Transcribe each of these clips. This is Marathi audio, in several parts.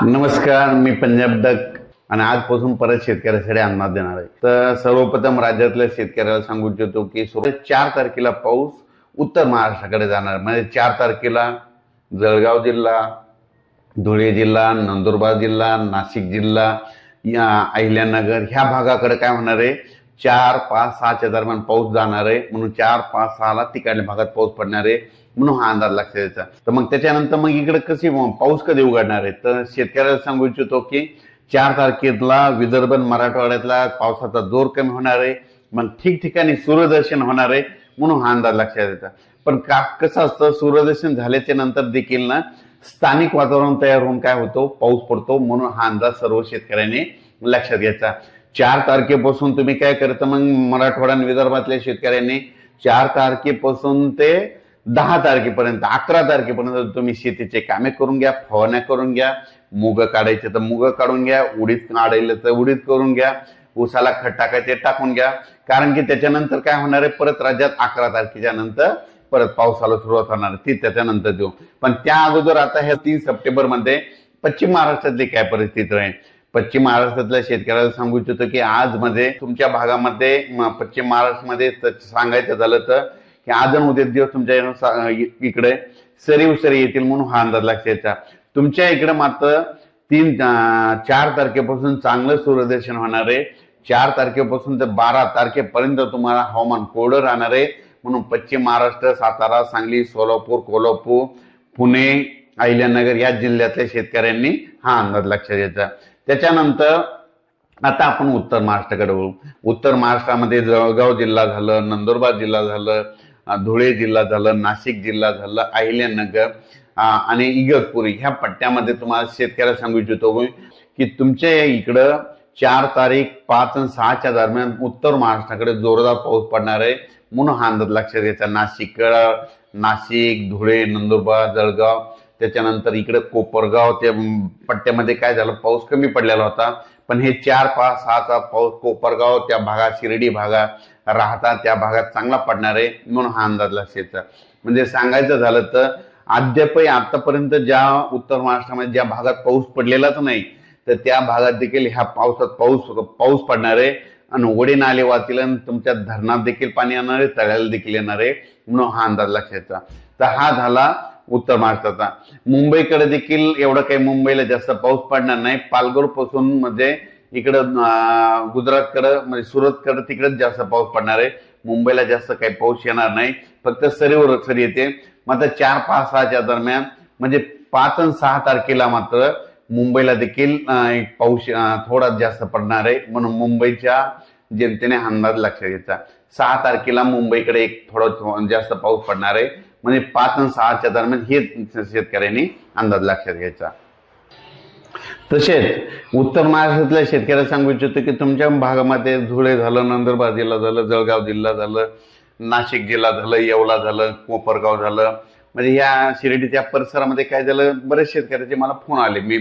नमस्कार मी पंजाब डक आणि आजपासून परत शेतकऱ्यासाठी अंदाज देणार आहे. तर सर्वप्रथम राज्यातल्या शेतकऱ्याला सांगू इच्छितो की चार तारखेला पाऊस उत्तर महाराष्ट्राकडे जाणार. म्हणजे चार तारखेला जळगाव जिल्हा धुळे जिल्हा नंदुरबार जिल्हा नाशिक जिल्हा या अहिल्यानगर ह्या भागाकडे काय होणार आहे? चार पाच सहाच्या दरम्यान पाऊस जाणार आहे. म्हणून चार पाच सहाला तिकडल्या भागात पाऊस पडणार आहे. म्हणून हा अंदाज लक्षात द्यायचा तर मग त्याच्यानंतर मग इकडे कशी पाऊस कधी उघडणार आहे? तर शेतकऱ्याला सांगू इच्छितो की चार तारखेला विदर्भ मराठवाड्यातला पावसाचा जोर कमी होणार आहे. मग ठिकठिकाणी सूर्यदर्शन होणार आहे. म्हणून हा अंदाज लक्षात द्यायचा पण का कसं असतं? सूर्यदर्शन झाल्याच्यानंतर देखील ना स्थानिक वातावरण तयार होऊन काय होतो? पाऊस पडतो. म्हणून हा अंदाज सर्व शेतकऱ्यांनी लक्षात घ्यायचा. चार तारखेपासून तुम्ही काय करता? मग मराठवाडा आणि विदर्भातल्या शेतकऱ्यांनी चार तारखेपासून ते दहा तारखेपर्यंत अकरा तारखेपर्यंत तुम्ही शेतीचे कामे करून घ्या फवारण्या करून घ्या मुग काढायचे तर मुग काढून घ्या उडीद काढायला तर उडीद करून घ्या उसाला खत टाकायचे टाकून घ्या. कारण की त्याच्यानंतर काय होणार आहे? परत राज्यात अकरा तारखेच्या नंतर परत पावसाला सुरुवात होणार आहे. ती त्याच्यानंतर देऊ. पण त्या अगोदर आता ह्या तीन सप्टेंबरमध्ये पश्चिम महाराष्ट्रातली काय परिस्थिती आहे? पश्चिम महाराष्ट्रातल्या शेतकऱ्याला सांगू इच्छितो की आज मध्ये तुमच्या भागामध्ये पश्चिम महाराष्ट्रामध्ये सांगायचं झालं तर की आज उद्या दिवस तुमच्या इकडे सरी उसरी येतील म्हणून हा अंदाज लक्षायचा. तुमच्या इकडे मात्र तीन चार तारखेपासून चांगलं सूर्यदर्शन होणार आहे. चार तारखेपासून ते बारा तारखेपर्यंत तुम्हाला हवामान कोरडं राहणार आहे. म्हणून पश्चिम महाराष्ट्र सातारा सांगली सोलापूर कोल्हापूर पुणे अहिल्यानगर या जिल्ह्यातल्या शेतकऱ्यांनी हा अंदाज लक्षात घ्यायचा. त्याच्यानंतर आता आपण उत्तर महाराष्ट्राकडे बघू. उत्तर महाराष्ट्रामध्ये जळगाव जिल्हा झालं नंदुरबार जिल्हा झालं धुळे जिल्हा झालं नाशिक जिल्हा झालं अहिल्यानगर आणि इगतपुरी. ह्या पट्ट्यामध्ये तुम्हाला शेतकऱ्याला सांगू इच्छितो मी की तुमच्या इकडं चार तारीख पाच आणि सहाच्या दरम्यान उत्तर महाराष्ट्राकडे जोरदार पाऊस पडणार आहे. म्हणून हा अंदाज लक्षात घ्यायचा. नाशिक नाशिक धुळे नंदुरबार जळगाव त्याच्यानंतर इकडे कोपरगाव त्या पट्ट्यामध्ये काय झालं पाऊस कमी पडलेला होता. पण हे चार पाच सहाचा पाऊस कोपरगाव त्या भागात शिर्डी भागात राहता त्या भागात चांगला पडणार आहे म्हणून हा अंदाज लक्षात म्हणजे सांगायचं झालं तर अद्यापही आतापर्यंत ज्या उत्तर महाराष्ट्रामध्ये ज्या भागात पाऊस पडलेलाच नाही तर त्या भागात देखील ह्या पावसात पाऊस पाऊस पडणार आहे. आणि ओढे नाले वाचतील आणि तुमच्या धरणात देखील पाणी येणार आहे तळ्याला देखील येणार आहे म्हणून हा अंदाज लक्षात तर हा झाला उत्तर महाराष्ट्राचा. मुंबईकडे देखील एवढं काही मुंबईला जास्त पाऊस पडणार नाही. पालघरपासून म्हणजे इकडं गुजरातकडं म्हणजे सुरतकडं तिकडेच जास्त पाऊस पडणार आहे. मुंबईला जास्त काही पाऊस येणार नाही. फक्त सरीवर सरी येते. मात्र चार पाच सहाच्या दरम्यान म्हणजे पाच आणि सहा तारखेला मात्र मुंबईला देखील एक पाऊस थोडा जास्त पडणार आहे. म्हणून मुंबईच्या जनतेने अंदाज लक्षात घ्यायचा. सहा तारखेला मुंबईकडे एक थोडा जास्त पाऊस पडणार आहे. म्हणजे पाच आणि सहाच्या दरम्यान हे शेतकऱ्यांनी अंदाज लक्षात घ्यायचा. तसेच उत्तर महाराष्ट्रातल्या शेतकऱ्याला सांगू इच्छितो की तुमच्या भागामध्ये धुळे झालं नंदुरबार जिल्हा झालं जळगाव जिल्हा झालं नाशिक जिल्हा झालं येवला झालं कोपरगाव झालं. म्हणजे या शिर्डीच्या परिसरामध्ये काय झालं बरेच शेतकऱ्याचे मला फोन आले. मी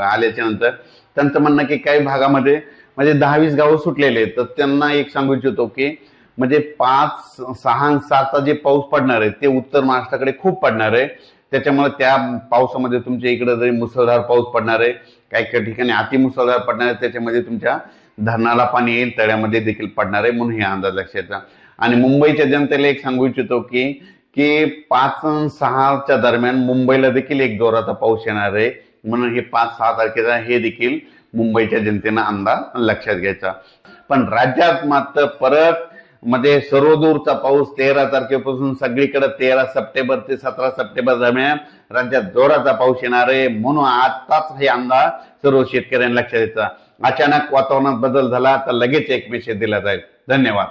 आल्याच्यानंतर त्यांचं म्हणणं की काही भागामध्ये म्हणजे दहा वीस गावं सुटलेले आहेत. तर त्यांना एक सांगू इच्छितो की म्हणजे पाच सहा सातचा जे पाऊस पडणार आहे ते उत्तर महाराष्ट्राकडे खूप पडणार आहे. त्याच्यामुळे त्या पावसामध्ये तुमच्या इकडे जरी मुसळधार पाऊस पडणार आहे काही काही ठिकाणी अति मुसळधार पडणार आहे त्याच्यामध्ये तुमच्या धरणाला पाणी येईल तळ्यामध्ये देखील पडणार आहे म्हणून हे अंदाज लक्षात आणि मुंबईच्या जनतेला एक सांगू इच्छितो की की पाच सहाच्या दरम्यान मुंबईला देखील एक जोराचा पाऊस येणार आहे म्हणून हे पाच सहा तारखेचा हे देखील मुंबईच्या जनतेनं अंदाज लक्षात घ्यायचा. पण राज्यात मात्र परत मध्ये सर्वदूरचा पाऊस तेरा तारखेपासून सगळीकडे तेरा सप्टेंबर ते सतरा सप्टेंबर दरम्यान राज्यात जोराचा पाऊस येणार आहे म्हणून आताच हे अंदाज सर्व शेतकऱ्यांनी लक्षात द्यायचा अचानक वातावरणात बदल झाला तर लगेच एक मेसेज दिला जाईल. धन्यवाद.